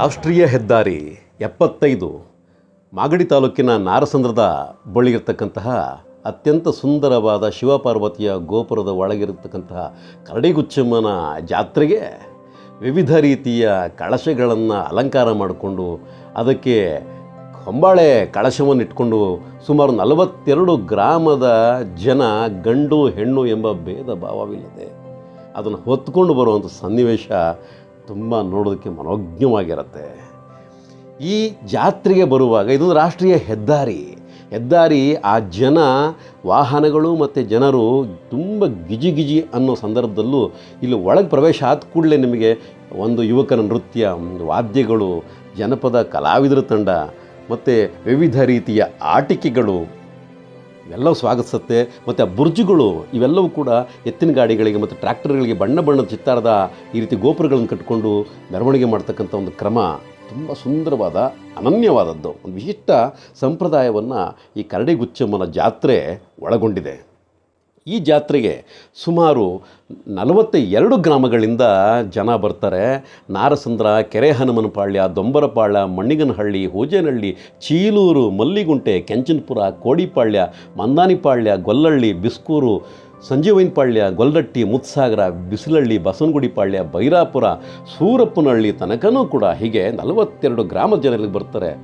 ರಾಷ್ಟ್ರೀಯ ಹೆದ್ದಾರಿ ಎಪ್ಪತ್ತೈದು ಮಾಗಡಿ ತಾಲೂಕಿನ ನಾರಸಂದ್ರದ ಬಳಿಗಿರ್ತಕ್ಕಂತಹ ಅತ್ಯಂತ ಸುಂದರವಾದ ಶಿವಪಾರ್ವತಿಯ ಗೋಪುರದ ಒಳಗಿರತಕ್ಕಂತಹ ಕರಡಿಗುಚ್ಚಮ್ಮನ ಜಾತ್ರೆಗೆ ವಿವಿಧ ರೀತಿಯ ಕಳಶಗಳನ್ನು ಅಲಂಕಾರ ಮಾಡಿಕೊಂಡು ಅದಕ್ಕೆ ಹೊಂಬಾಳೆ ಕಳಶವನ್ನು ಇಟ್ಕೊಂಡು ಸುಮಾರು ನಲವತ್ತೆರಡು ಗ್ರಾಮದ ಜನ ಗಂಡು ಹೆಣ್ಣು ಎಂಬ ಭೇದ ಭಾವವಿಲ್ಲದೆ ಅದನ್ನು ಹೊತ್ಕೊಂಡು ಬರುವಂಥ ಸನ್ನಿವೇಶ ತುಂಬ ನೋಡೋದಕ್ಕೆ ಮನೋಜ್ಞವಾಗಿರುತ್ತೆ. ಈ ಜಾತ್ರೆಗೆ ಬರುವಾಗ ಇದೊಂದು ರಾಷ್ಟ್ರೀಯ ಹೆದ್ದಾರಿ. ಹೆದ್ದಾರಿ, ಆ ಜನ, ವಾಹನಗಳು ಮತ್ತು ಜನರು ತುಂಬ ಗಿಜಿಗಿಜಿ ಗಿಜಿ ಅನ್ನೋ ಸಂದರ್ಭದಲ್ಲೂ ಇಲ್ಲಿ ಒಳಗೆ ಪ್ರವೇಶ ಆದ ಕೂಡಲೇ ನಿಮಗೆ ಒಂದು ಯುವಕನ ನೃತ್ಯ ವಾದ್ಯಗಳು, ಜನಪದ, ಕಲಾವಿದರ ತಂಡ, ಮತ್ತು ವಿವಿಧ ರೀತಿಯ ಆಟಿಕೆಗಳು ಇವೆಲ್ಲವೂ ಸ್ವಾಗತಿಸುತ್ತೆ. ಮತ್ತು ಆ ಬುರ್ಜುಗಳು ಇವೆಲ್ಲವೂ ಕೂಡ ಎತ್ತಿನ ಗಾಡಿಗಳಿಗೆ ಮತ್ತು ಟ್ರ್ಯಾಕ್ಟರ್ಗಳಿಗೆ ಬಣ್ಣ ಬಣ್ಣದ ಚಿತ್ತಾರದ ಈ ರೀತಿ ಗೋಪುರಗಳನ್ನು ಕಟ್ಟಿಕೊಂಡು ಮೆರವಣಿಗೆ ಮಾಡ್ತಕ್ಕಂಥ ಒಂದು ಕ್ರಮ ತುಂಬ ಸುಂದರವಾದ, ಅನನ್ಯವಾದದ್ದು. ಒಂದು ವಿಶಿಷ್ಟ ಸಂಪ್ರದಾಯವನ್ನು ಈ ಕರಡಿಗುಚ್ಚಮ್ಮನ ಜಾತ್ರೆ ಒಳಗೊಂಡಿದೆ. ಈ ಜಾತ್ರೆಗೆ ಸುಮಾರು ನಲವತ್ತ ಎರಡು ಗ್ರಾಮಗಳಿಂದ ಜನ ಬರ್ತಾರೆ. ನಾರಸಂದ್ರ, ಕೆರೆ ಹನುಮನಪಾಳ್ಯ, ದೊಂಬರಪಾಳ್ಯ, ಮಣ್ಣಿಗನಹಳ್ಳಿ, ಹೋಜೇನಹಳ್ಳಿ, ಚೀಲೂರು, ಮಲ್ಲಿಗುಂಟೆ, ಕೆಂಚನಪುರ, ಕೋಡಿಪಾಳ್ಯ, ಮಂದಾನಿಪಾಳ್ಯ ಗೊಲ್ಲಹಳ್ಳಿ ಬಿಸ್ಕೂರು, ಸಂಜೀವೈನಪಾಳ್ಯ, ಗೊಲ್ಲಟ್ಟಿ, ಮುತ್ಸಾಗರ ಬಿಸಿಲಹಳ್ಳಿ ಬಸವನಗುಡಿಪಾಳ್ಯ, ಬೈರಾಪುರ, ಸೂರಪ್ಪನಹಳ್ಳಿ ತನಕನೂ ಕೂಡ ಹೀಗೆ ನಲವತ್ತೆರಡು ಗ್ರಾಮದ ಜನರಿಗೆ ಬರ್ತಾರೆ.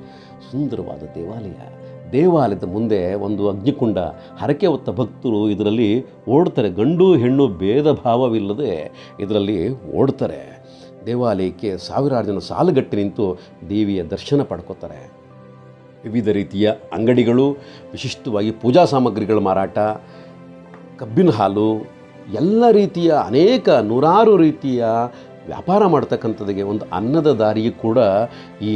ಸುಂದರವಾದ ದೇವಾಲಯ. ದೇವಾಲಯದ ಮುಂದೆ ಒಂದು ಅಗ್ನಿಕುಂಡ, ಹರಕೆ ಹೊತ್ತ ಭಕ್ತರು ಇದರಲ್ಲಿ ಓಡ್ತಾರೆ ಗಂಡು, ಹೆಣ್ಣು, ಭೇದ ಭಾವವಿಲ್ಲದೆ ಇದರಲ್ಲಿ ಓಡ್ತಾರೆ ದೇವಾಲಯಕ್ಕೆ ಸಾವಿರಾರು ಜನ ಸಾಲುಗಟ್ಟಿ ನಿಂತು ದೇವಿಯ ದರ್ಶನ ಪಡ್ಕೋತಾರೆ. ವಿವಿಧ ರೀತಿಯ ಅಂಗಡಿಗಳು, ವಿಶಿಷ್ಟವಾಗಿ ಪೂಜಾ ಸಾಮಗ್ರಿಗಳ ಮಾರಾಟ, ಕಬ್ಬಿನ ಹಾಲು, ಎಲ್ಲ ರೀತಿಯ ಅನೇಕ ನೂರಾರು ರೀತಿಯ ವ್ಯಾಪಾರ ಮಾಡ್ತಕ್ಕಂಥದ್ದಿಗೆ ಒಂದು ಅನ್ನದ ದಾರಿಯು ಕೂಡ ಈ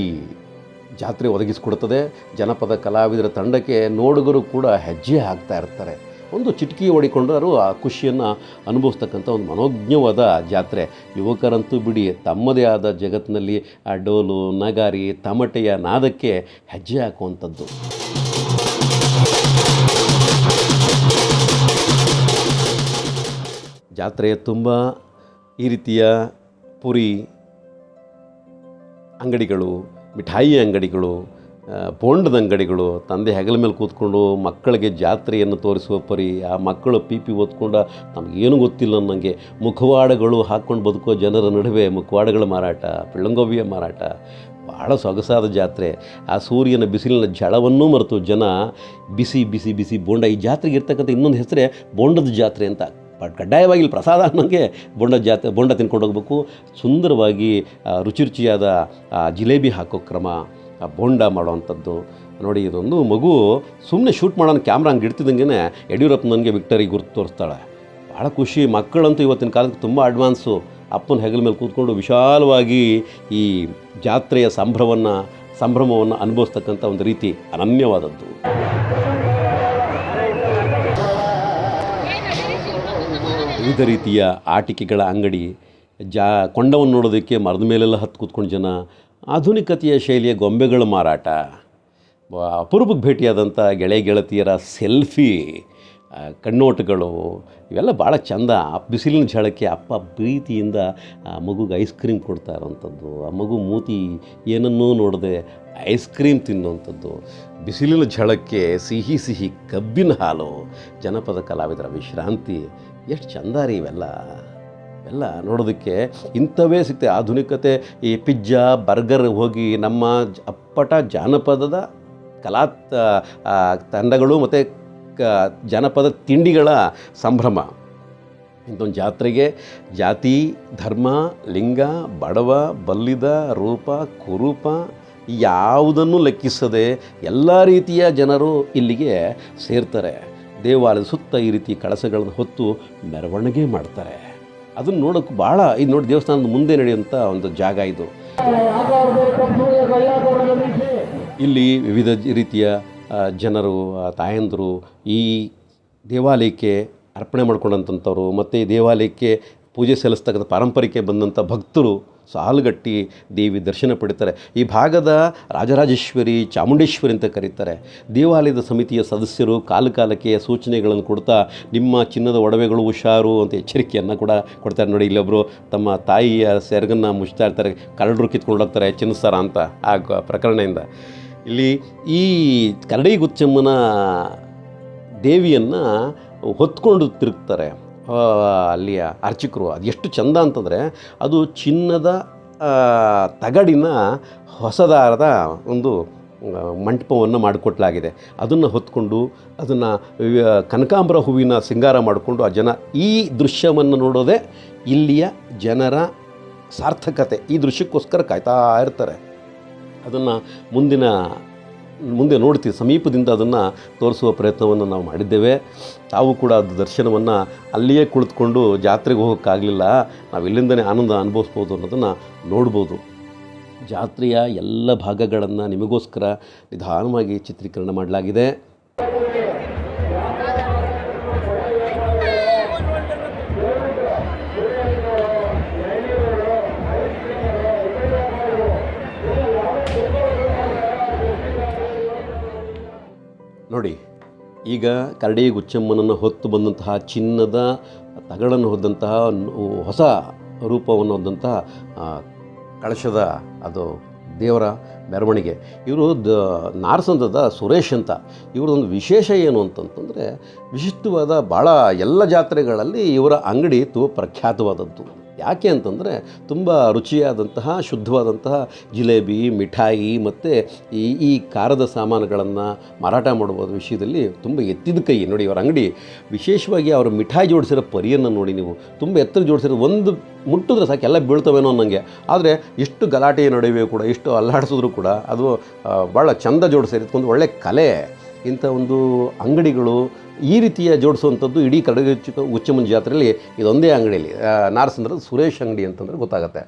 ಜಾತ್ರೆ ಒದಗಿಸಿಕೊಡುತ್ತದೆ. ಜನಪದ ಕಲಾವಿದರ ತಂಡಕ್ಕೆ ನೋಡುಗರು ಕೂಡ ಹೆಜ್ಜೆ ಹಾಕ್ತಾ ಇರ್ತಾರೆ. ಒಂದು ಚಿಟಕಿ ಹೊಡಿಕೊಂಡರೂ ಆ ಖುಷಿಯನ್ನು ಅನುಭವಿಸ್ತಕ್ಕಂಥ ಒಂದು ಮನೋಜ್ಞವಾದ ಜಾತ್ರೆ. ಯುವಕರಂತೂ ಬಿಡಿ, ತಮ್ಮದೇ ಆದ ಜಗತ್ತಿನಲ್ಲಿ ಆ ಡೋಲು ನಗಾರಿ, ತಮಟೆಯ ನಾದಕ್ಕೆ ಹೆಜ್ಜೆ ಹಾಕುವಂಥದ್ದು. ಜಾತ್ರೆಯ ತುಂಬ ಈ ರೀತಿಯ ಪುರಿ ಅಂಗಡಿಗಳು ಮಿಠಾಯಿ ಅಂಗಡಿಗಳು ಪೋಂಡದ ಅಂಗಡಿಗಳು, ತಂದೆ ಹೆಗಲ ಮೇಲೆ ಕೂತ್ಕೊಂಡು ಮಕ್ಕಳಿಗೆ ಜಾತ್ರೆಯನ್ನು ತೋರಿಸುವ ಪರಿ ಆ ಮಕ್ಕಳು ಪಿ ಪಿ ಓದ್ಕೊಂಡು ನಮಗೇನು ಗೊತ್ತಿಲ್ಲ ನನಗೆ ಮುಖವಾಡಗಳು ಹಾಕ್ಕೊಂಡು ಬದುಕೋ ಜನರ ನಡುವೆ ಮುಖವಾಡಗಳ ಮಾರಾಟ, ಪಿಳ್ಳಂಗೋವಿಯ ಮಾರಾಟ, ಭಾಳ ಸೊಗಸಾದ ಜಾತ್ರೆ. ಆ ಸೂರ್ಯನ ಬಿಸಿಲಿನ ಝಳವನ್ನೂ ಮರೆತು ಜನ ಬಿಸಿ ಬಿಸಿ ಬಿಸಿ ಬೋಂಡ. ಈ ಜಾತ್ರೆಗೆ ಇರ್ತಕ್ಕಂಥ ಇನ್ನೊಂದು ಹೆಸರೇ ಬೋಂಡದ ಜಾತ್ರೆ ಅಂತ. ಬಟ್ ಕಡ್ಡಾಯವಾಗಿ ಇಲ್ಲಿ ಪ್ರಸಾದ ಅನ್ನೋಂಗೆ ಬೊಂಡ ಜಾತ್ರೆ ಬೊಂಡ ತಿನ್ಕೊಂಡು ಹೋಗ್ಬೇಕು. ಸುಂದರವಾಗಿ ರುಚಿ ರುಚಿಯಾದ ಜಿಲೇಬಿ ಹಾಕೋ ಕ್ರಮ ಬೊಂಡ ಮಾಡೋವಂಥದ್ದು. ನೋಡಿ, ಇದೊಂದು ಮಗು ಸುಮ್ಮನೆ ಶೂಟ್ ಮಾಡೋಣ, ಕ್ಯಾಮ್ರಾ ಹಂಗೆ ಇಡ್ತಿದ್ದಂಗೆ ಯಡಿಯೂರಪ್ಪನವನಿಗೆ ವಿಕ್ಟರಿ ಗುರುತು ತೋರಿಸ್ತಾಳೆ. ಭಾಳ ಖುಷಿ. ಮಕ್ಕಳಂತೂ ಇವತ್ತಿನ ಕಾಲಕ್ಕೆ ತುಂಬ ಅಡ್ವಾನ್ಸು. ಅಪ್ಪನ ಹೆಗಲ ಮೇಲೆ ಕೂತ್ಕೊಂಡು ವಿಶಾಲವಾಗಿ ಈ ಜಾತ್ರೆಯ ಸಂಭ್ರಮವನ್ನು ಸಂಭ್ರಮವನ್ನು ಅನುಭವಿಸ್ತಕ್ಕಂಥ ಒಂದು ರೀತಿ ಅನನ್ಯವಾದದ್ದು. ವಿವಿಧ ರೀತಿಯ ಆಟಿಕೆಗಳ ಅಂಗಡಿ, ಜಾ, ಕೊಂಡವನ್ನು ನೋಡೋದಕ್ಕೆ ಮರದ ಮೇಲೆಲ್ಲ ಹತ್ತು ಕೂತ್ಕೊಂಡು ಜನ ಆಧುನಿಕತೆಯ ಶೈಲಿಯ ಗೊಂಬೆಗಳ ಮಾರಾಟ. ಅಪರೂಪಕ್ಕೆ ಭೇಟಿಯಾದಂಥ ಗೆಳೆ ಗೆಳತಿಯರ ಸೆಲ್ಫಿ ಕಣ್ಣೋಟಗಳು, ಇವೆಲ್ಲ ಭಾಳ ಚಂದ. ಬಿಸಿಲಿನ ಝಳಕ್ಕೆ ಅಪ್ಪ ಪ್ರೀತಿಯಿಂದ ಆ ಮಗುಗೆ ಐಸ್ ಕ್ರೀಮ್ ಕೊಡ್ತಾ ಇರೋವಂಥದ್ದು ಆ ಮಗು ಮೂತಿ ಏನನ್ನೂ ನೋಡದೆ ಐಸ್ ಕ್ರೀಮ್ ತಿನ್ನುವಂಥದ್ದು ಬಿಸಿಲಿನ ಝಳಕ್ಕೆ ಸಿಹಿ ಸಿಹಿ ಕಬ್ಬಿನ ಹಾಲು, ಜನಪದ ಕಲಾವಿದರ ವಿಶ್ರಾಂತಿ ಎಷ್ಟು ಚಂದ ರೀ ಇವೆಲ್ಲ. ಎಲ್ಲ ನೋಡೋದಕ್ಕೆ ಇಂಥವೇ ಸಿಗ್ತವೆ ಆಧುನಿಕತೆ, ಈ ಪಿಜ್ಜಾ, ಬರ್ಗರ್ ಹೋಗಿ ನಮ್ಮ ಅಪ್ಪಟ ಜಾನಪದದ ಕಲಾ ತಂಡಗಳು ಮತ್ತು ಕ, ಜಾನಪದ ತಿಂಡಿಗಳ ಸಂಭ್ರಮ. ಇಂಥೊಂದು ಜಾತ್ರೆಗೆ ಜಾತಿ, ಧರ್ಮ, ಲಿಂಗ, ಬಡವ, ಬಲ್ಲಿದ, ರೂಪ, ಕುರೂಪ ಯಾವುದನ್ನು ಲೆಕ್ಕಿಸದೆ ಎಲ್ಲ ರೀತಿಯ ಜನರು ಇಲ್ಲಿಗೆ ಸೇರ್ತಾರೆ. ದೇವಾಲಯದ ಸುತ್ತ ಈ ರೀತಿ ಕಳಸಗಳನ್ನು ಹೊತ್ತು ಮೆರವಣಿಗೆ ಮಾಡ್ತಾರೆ. ಅದನ್ನು ನೋಡೋಕೆ ಭಾಳ ಇದು ನೋಡಿ ದೇವಸ್ಥಾನದ ಮುಂದೆ ನಡೆಯುವಂಥ ಒಂದು ಜಾಗ ಇದು. ಇಲ್ಲಿ ವಿವಿಧ ರೀತಿಯ ಜನರು ತಾಯಂದರು ಈ ದೇವಾಲಯಕ್ಕೆ ಅರ್ಪಣೆ ಮಾಡ್ಕೊಂಡಂಥವ್ರು ಮತ್ತು ಈ ದೇವಾಲಯಕ್ಕೆ ಪೂಜೆ ಸಲ್ಲಿಸ್ತಕ್ಕಂಥ ಪಾರಂಪರಿಕೆ ಬಂದಂಥ ಭಕ್ತರು ಸಾಲುಗಟ್ಟಿ ದೇವಿ ದರ್ಶನ ಪಡಿತಾರೆ. ಈ ಭಾಗದ ರಾಜರಾಜೇಶ್ವರಿ, ಚಾಮುಂಡೇಶ್ವರಿ ಅಂತ ಕರೀತಾರೆ. ದೇವಾಲಯದ ಸಮಿತಿಯ ಸದಸ್ಯರು ಕಾಲ ಕಾಲಕ್ಕೆ ಸೂಚನೆಗಳನ್ನು ಕೊಡ್ತಾ, ನಿಮ್ಮ ಚಿನ್ನದ ಒಡವೆಗಳು ಹುಷಾರು ಅಂತ ಎಚ್ಚರಿಕೆಯನ್ನು ಕೂಡ ಕೊಡ್ತಾರೆ ನೋಡಿ. ಇಲ್ಲೊಬ್ಬರು ತಮ್ಮ ತಾಯಿಯ ಸೆರಗನ್ನು ಮುಚ್ತಾ ಇರ್ತಾರೆ, ಕರಡರು ಕಿತ್ಕೊಂಡು ಹೋಗ್ತಾರೆ ಚಿನ್ನಿಸ್ತಾರ ಅಂತ ಆ ಪ್ರಕರಣದಿಂದ. ಇಲ್ಲಿ ಈ ಕರಡಿ ಗುಚ್ಚಮ್ಮನ ದೇವಿಯನ್ನು ಹೊತ್ಕೊಂಡು ತಿರುಗ್ತಾರೆ. ಅಲ್ಲಿಯ ಅರ್ಚಕರು ಅದು ಎಷ್ಟು ಚಂದ ಅಂತಂದರೆ ಅದು ಚಿನ್ನದ ತಗಡಿನ ಹೊಸದಾರದ ಒಂದು ಮಂಟಪವನ್ನು ಮಾಡಿಕೊಟ್ಲಾಗಿದೆ. ಅದನ್ನು ಹೊತ್ಕೊಂಡು, ಅದನ್ನು ಕನಕಾಂಬರ ಹೂವಿನ ಸಿಂಗಾರ ಮಾಡಿಕೊಂಡು ಆ ಜನ ಈ ದೃಶ್ಯವನ್ನು ನೋಡೋದೇ ಇಲ್ಲಿಯ ಜನರ ಸಾರ್ಥಕತೆ. ಈ ದೃಶ್ಯಕ್ಕೋಸ್ಕರ ಕಾಯ್ತಾ ಇರ್ತಾರೆ. ಅದನ್ನು ಮುಂದಿನ ಮುಂದೆ ನೋಡ್ತೀವಿ. ಸಮೀಪದಿಂದ ಅದನ್ನು ತೋರಿಸುವ ಪ್ರಯತ್ನವನ್ನು ನಾವು ಮಾಡಿದ್ದೇವೆ. ತಾವು ಕೂಡ ಅದು ದರ್ಶನವನ್ನು ಅಲ್ಲಿಯೇ ಕುಳಿತುಕೊಂಡು ಜಾತ್ರೆಗೆ ಹೋಗೋಕ್ಕಾಗಲಿಲ್ಲ. ನಾವು ಇಲ್ಲಿಂದನೇ ಆನಂದ ಅನುಭವಿಸ್ಬೋದು ಅನ್ನೋದನ್ನು ನೋಡ್ಬೋದು. ಜಾತ್ರೆಯ ಎಲ್ಲ ಭಾಗಗಳನ್ನು ನಿಮಗೋಸ್ಕರ ನಿಧಾನವಾಗಿ ಚಿತ್ರೀಕರಣ ಮಾಡಲಾಗಿದೆ. ನೋಡಿ, ಈಗ ಕರಡಿ ಗುಚ್ಚಮ್ಮನನ್ನು ಹೊತ್ತು ಬಂದಂತಹ ಚಿನ್ನದ ತಗಡನ್ನು ಹೊದ್ದಂತಹ ಹೊಸ ರೂಪವನ್ನು ಹೊಂದಂತಹ ಕಳಶದ ಅದು ದೇವರ ಮೆರವಣಿಗೆ. ಇವರು ದ ನಾರಸಂದ್ರದ ಸುರೇಶ್ ಅಂತ. ಇವ್ರದೊಂದು ವಿಶೇಷ ಏನು ಅಂತಂತಂದರೆ, ವಿಶಿಷ್ಟವಾದ ಭಾಳ ಎಲ್ಲ ಜಾತ್ರೆಗಳಲ್ಲಿ ಇವರ ಅಂಗಡಿ ತುಂಬ ಪ್ರಖ್ಯಾತವಾದದ್ದು. ಯಾಕೆ ಅಂತಂದರೆ ತುಂಬ ರುಚಿಯಾದಂತಹ, ಶುದ್ಧವಾದಂತಹ ಜಿಲೇಬಿ, ಮಿಠಾಯಿ ಮತ್ತು ಈ ಈ ಖಾರದ ಸಾಮಾನುಗಳನ್ನು ಮಾರಾಟ ಮಾಡುವ ವಿಷಯದಲ್ಲಿ ತುಂಬ ಎತ್ತಿದ ಕೈ. ನೋಡಿ ಅವರ ಅಂಗಡಿ ವಿಶೇಷವಾಗಿ ಅವರ ಮಿಠಾಯಿ ಜೋಡಿಸಿರೋ ಪರಿಯನ್ನು ನೋಡಿ ನೀವು. ತುಂಬ ಎತ್ತರ ಜೋಡಿಸಿರೋ ಒಂದು ಮುಟ್ಟಿದ್ರೆ ಸಾಕು, ಎಲ್ಲ ಬೀಳ್ತವೇನೋ ಅನ್ನಂಗೆ. ಆದರೆ ಎಷ್ಟು ಗಲಾಟೆ ನಡುವೆ ಕೂಡ, ಎಷ್ಟು ಅಲ್ಲಾಡಿಸಿದ್ರು ಕೂಡ ಅದು ಭಾಳ ಚಂದ ಜೋಡಿಸಿರೋದಕ್ಕೊಂದು ಒಳ್ಳೆ ಕಲೆ. ಇಂಥ ಒಂದು ಅಂಗಡಿಗಳು ಈ ರೀತಿಯ ಜೋಡಿಸುವಂಥದ್ದು ಇಡೀ ಕಡಗ ಉಚ್ಚಮನ್ ಜಾತ್ರೆಯಲ್ಲಿ ಇದೊಂದೇ ಅಂಗಡಿಯಲ್ಲಿ ನಾರ್ಸ್ ನಾರಸಂದ್ರದ ಸುರೇಶ್ ಅಂಗಡಿ ಅಂತಂದರೆ ಗೊತ್ತಾಗತ್ತೆ.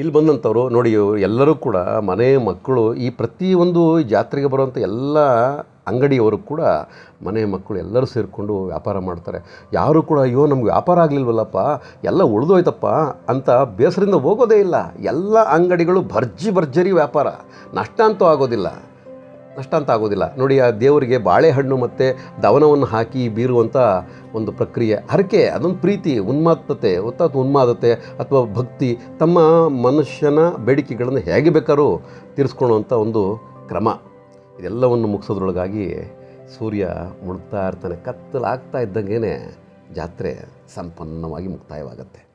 ಇಲ್ಲಿ ಬಂದಂಥವ್ರು, ನೋಡಿ, ಎಲ್ಲರೂ ಕೂಡ, ಮನೆ ಮಕ್ಕಳು, ಈ ಪ್ರತಿಯೊಂದು ಜಾತ್ರೆಗೆ ಬರುವಂಥ ಎಲ್ಲ ಅಂಗಡಿಯವರು ಕೂಡ ಮನೆ ಮಕ್ಕಳು ಎಲ್ಲರೂ ಸೇರಿಕೊಂಡು ವ್ಯಾಪಾರ ಮಾಡ್ತಾರೆ. ಯಾರು ಕೂಡ, ಅಯ್ಯೋ, ನಮ್ಗೆ ವ್ಯಾಪಾರ ಆಗಲಿಲ್ವಲ್ಲಪ್ಪ, ಎಲ್ಲ ಉಳಿದೋಯ್ತಪ್ಪ ಅಂತ ಬೇಸರಿಂದ ಹೋಗೋದೇ ಇಲ್ಲ. ಎಲ್ಲ ಅಂಗಡಿಗಳು ಭರ್ಜಿ ಭರ್ಜರಿ ವ್ಯಾಪಾರ. ನಷ್ಟ ಅಂತೂ ಆಗೋದಿಲ್ಲ. ನಷ್ಟ ಅಂತ ಆಗೋದಿಲ್ಲ. ನೋಡಿ, ಆ ದೇವರಿಗೆ ಬಾಳೆಹಣ್ಣು ಮತ್ತು ದವನವನ್ನು ಹಾಕಿ ಬೀರುವಂಥ ಒಂದು ಪ್ರಕ್ರಿಯೆ. ಹರಕೆ, ಅದೊಂದು ಪ್ರೀತಿ, ಉನ್ಮಾದತೆ ಅಥವಾ ಉನ್ಮಾದತೆ ಅಥವಾ ಭಕ್ತಿ ತಮ್ಮ ಮನುಷ್ಯನ ಬೇಡಿಕೆಗಳನ್ನು ಹೇಗೆ ಬೇಕಾದ್ರೂ ತೀರಿಸ್ಕೊಳ್ಳುವಂಥ ಒಂದು ಕ್ರಮ. ಇದೆಲ್ಲವನ್ನು ಮುಗಿಸೋದ್ರೊಳಗಾಗಿ ಸೂರ್ಯ ಮುಳುಗ್ತಾ ಇರ್ತಾನೆ. ಕತ್ತಲಾಗ್ತಾ ಇದ್ದಂಗೆ ಜಾತ್ರೆ ಸಂಪನ್ನವಾಗಿ ಮುಕ್ತಾಯವಾಗುತ್ತೆ.